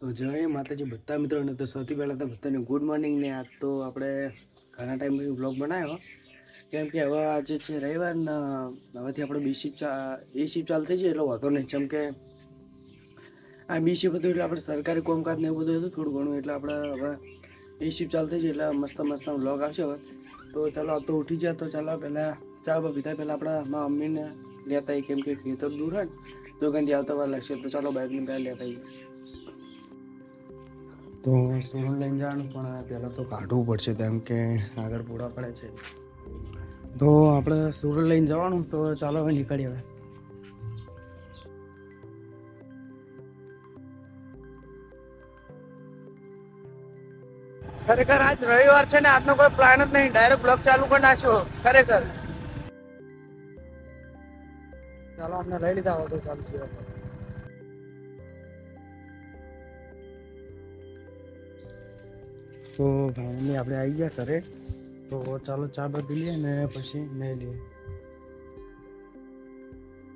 તો જય માતાજી બધા મિત્રોને, તો સૌથી પહેલાં તો બધાને ગુડ મોર્નિંગ ને આજ તો આપણે ઘણા ટાઈમ પછી બ્લોગ બનાવ્યો. કેમ કે હવે આજે છે રવિવાર ને, હવેથી આપણે બી શિફ્ટ એ શિફ્ટ ચાલતી છે એટલે વાંધો નહીં. જેમ કે આ બી શિફ્ટ હતું એટલે આપણે સરકારી કામકાજ ને એવું બધું હતું, થોડું ઘણું એટલે આપણે હવે એ શિફ્ટ ચાલતી છે એટલે મસ્ત મસ્ત બ્લોગ આવશે હવે. તો ચાલો, આ તો ઉઠી જાય તો ચાલો, પહેલાં ચા પીધા, પહેલાં આપણા મા મમ્મીને લેતા કેમ કે ખેતર દૂર હોય તો કંઈ આવતા વાર લાગશે. તો ચાલો બાઇકને પહેલાં લેતા આવીએ તો સોનું લઈને જવાનું, પણ પહેલાં તો કાઢવું પડશે, કેમ કે આગળ પૂરા પડે છે. તો આપણે સુરત લઈને જવાનું, તો ચાલો હવે નીકળીએ હવે. ખરેખર આજ રવિવાર છે ને, આજનો કોઈ પ્લાન જ નહીં. ડાયરેક્ટ બ્લોક ચાલુ કરી નાખ્યો ખરેખર. ચાલો અમને લઈ લીધા હોય તો ચાલુ તો ભાઈ આપણે આવી ગયા ઘરે. તો ચાલો ચા બા લઈએ ને પછી નહીં લઈએ.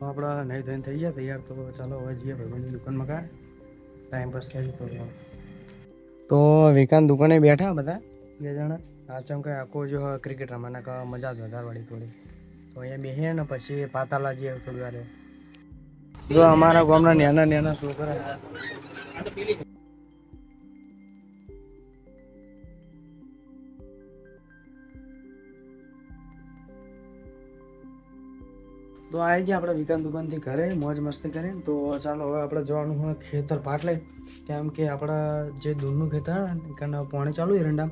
આપણા નહીં ધોઈને થઈ ગયા તૈયાર, તો ચાલો હવે જઈએ ભાઈબંધની દુકાનમાં કા ટાઈમ પાસ થઈ તો તો વિકાન દુકાને બેઠા બધા, બે જણા. આ ચમ કે આખો જો ક્રિકેટ રમવાના કા મજા જ વધારવાળી થોડી. તો અહીંયા બેસીએ ને પછી પાતાલા જઈએ થોડી વારે. જો અમારા ગામના નાના નાના છોકરા. તો આવી જાય આપણે વિકાન દુકાનથી ઘરે, મોજ મસ્તી કરીને. તો ચાલો હવે આપણે જવાનું હોય ખેતર પાટલે. કેમ કે આપણા જે દૂરનું ખેતર એના પાણી ચાલુ એરંડા.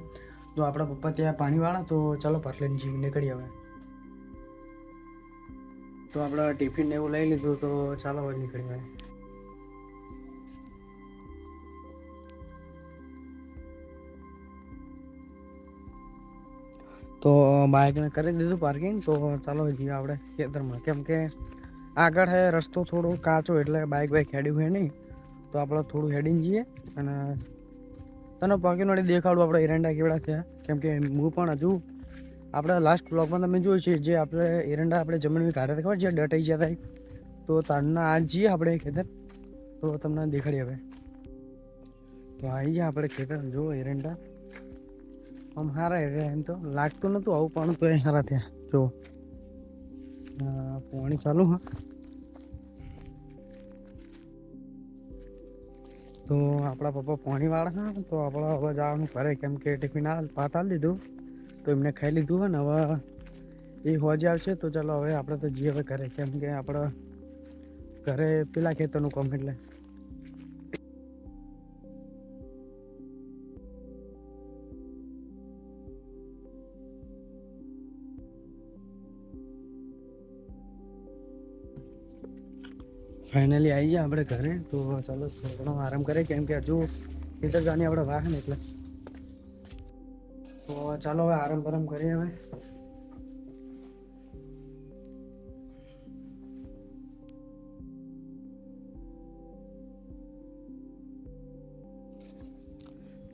તો આપણા પપ્પા ત્યાં પાણીવાળા, તો ચાલો પાટલેની જીવ નીકળી હવે તો આપણે ટિફિન એવું લઈ લીધું, તો ચાલો હવે નીકળી હવે બાઇકને કરી દીધું પાર્કિંગ તો ચાલો જઈએ આપણે ખેતરમાં. કેમ કે આગળ હે રસ્તો થોડો કાચો, એટલે બાઇક બાઇક હેડ્યું હોય નહીં. તો આપણે થોડું હેડીને જઈએ અને તને પાકીને દેખાડું આપણે એરંડા કેવડા થયા કેમ કે હું પણ હજુ આપણે લાસ્ટ બ્લોગમાં તમે જોયું છે જે આપણે એરંડા આપણે જમીનની કાઢે ખબર જે ડટાઈ હતા તો તારના આજ જઈએ આપણે ખેતર. તો તમને દેખાડીએ હવે. તો આવી ગયા આપણે ખેતર જો એરંડા. આમ હારા રહ્યા એમ તો. લાગતું નતું આવું, પણ તો એ સારા થયા. જો પાણી ચાલુ, હા. તો આપણા પપ્પા પાણી વાળા, હા, તો આપણા હવે જવાનું કરે કેમ કે ટિફિન આલી દીધું. તો એમને ખાઈ લીધું હોય ને હવે એ હોજે આવશે, તો ચાલો હવે આપણે તો જઈએ હવે કરે કેમ કે આપણે ઘરે પેલા ખેતરનું કોમ એટલે. ફાઇનલી આવી ગયા આપણે ઘરે, તો ચાલો થોડો આરામ કરે કેમ કે હજુ ખેતર જવાની આપણે વાહ ને એટલે. તો ચાલો હવે આરામ બરામ કરીએ હવે.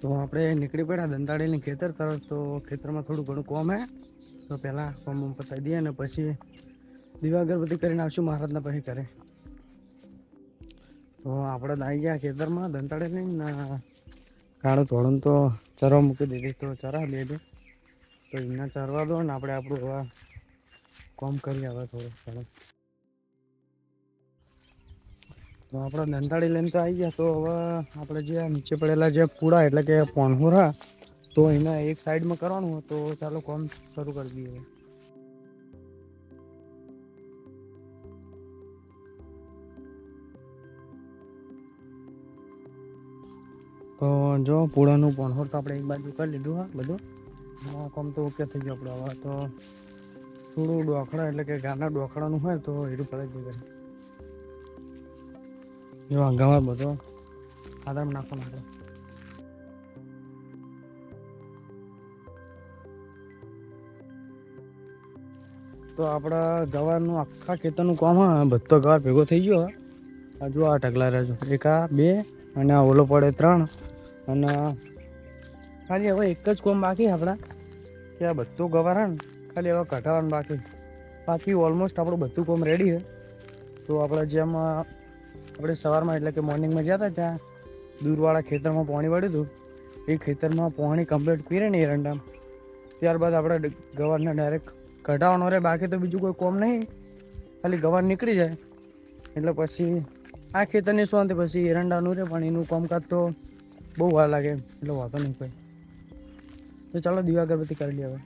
તો આપણે નીકળી પડ્યા દંતાળીની ખેતર તરફ, તો ખેતરમાં થોડું ઘણું કોમ હે. તો પહેલાં કોમ પતાવી દઈએ અને પછી દીવા અગરબત્તી કરીને આવશું મહારાજના પછી કરે તો આપણે આવી ગયા ખેતરમાં, દંતાળે લઈને કાળું ધોળું તો ચરવા મૂકી દીધી તો ચરા બે દે તો એમના ચરવા દો ને આપણે આપણું હવે કોમ કરીએ આવે થોડું ચાલો તો આપણે દંતાળી લઈને તો આવી ગયા, તો હવે આપણે જે નીચે પડેલા જે પૂડા એટલે કે પોણહુરા, તો એના એક સાઈડમાં કરવાનું તો ચાલો કોમ શરૂ કરી દઈએ. જો, પૂળાનું પોનહોર તો આપણે એક બાજુ કરી લીધું, હા, બધું. કામ તો ઓકે થઈ ગયું આપણે. હવે તો થોડું ડોખડા એટલે કે ગાના ડોખડાનું હોય તો એટલું પડે જ કરે જો, આ બધો આદામ નાખવા માટે તો આપણા ગવારનું આખા ખેતરનું કામ, હા, બધો ગવાર ભેગો થઈ ગયો હજુ આ ઢગલા રહેજો એક આ, બે, અને આ ઓલો પડે ત્રણ. અને ખાલી હવે એક જ કોમ બાકી આપણા. કે આ બધું ગવાર ખાલી હવે કઢાવવાનું બાકી. બાકી ઓલમોસ્ટ આપણું બધું કોમ રેડી છે. તો આપણે જેમ આપણે સવારમાં એટલે કે મોર્નિંગમાં જતા ત્યાં, દૂરવાળા ખેતરમાં પાણી વાળ્યું હતું. એ ખેતરમાં પાણી કમ્પ્લીટ પીરે ને એરંડા ત્યારબાદ આપણે ગવારને ડાયરેક્ટ કઢાવવાનો રહે. બાકી તો બીજું કોઈ કોમ નહીં. ખાલી ગવાર નીકળી જાય. એટલે પછી આ ખેતરની શું પછી એરંડાનું રહે, પણ એનું કામકાજ તો બહુ વાર લાગે એટલે વાંધો નહીં કોઈ. તો ચાલો દીવા અગરબત્તી કરી લઈએ હવે.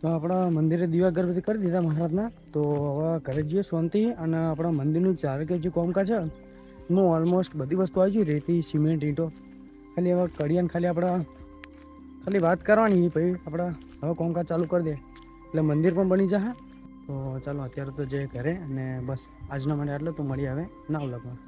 તો આપણા મંદિરે દીવા અગરબત્તી કરી દીધા મહારાજના. તો હવે ઘરે જઈએ શાંતિ અને આપણા મંદિરનું ચાર કે જે કોમકા છે, એનું ઓલમોસ્ટ બધી વસ્તુ આવી ગઈ. રેતી, સિમેન્ટ, ઈંટો. ખાલી હવે કડિયાને ખાલી આપણા, ખાલી વાત કરવાની પછી આપણા હવે કોમકાજ ચાલુ કરી દે. એટલે મંદિર પણ બની જશે. તો ચાલો, અત્યારે તો જઈએ ઘરે અને બસ. આજના માટે આટલું. તો મળી આવે ના લગમાં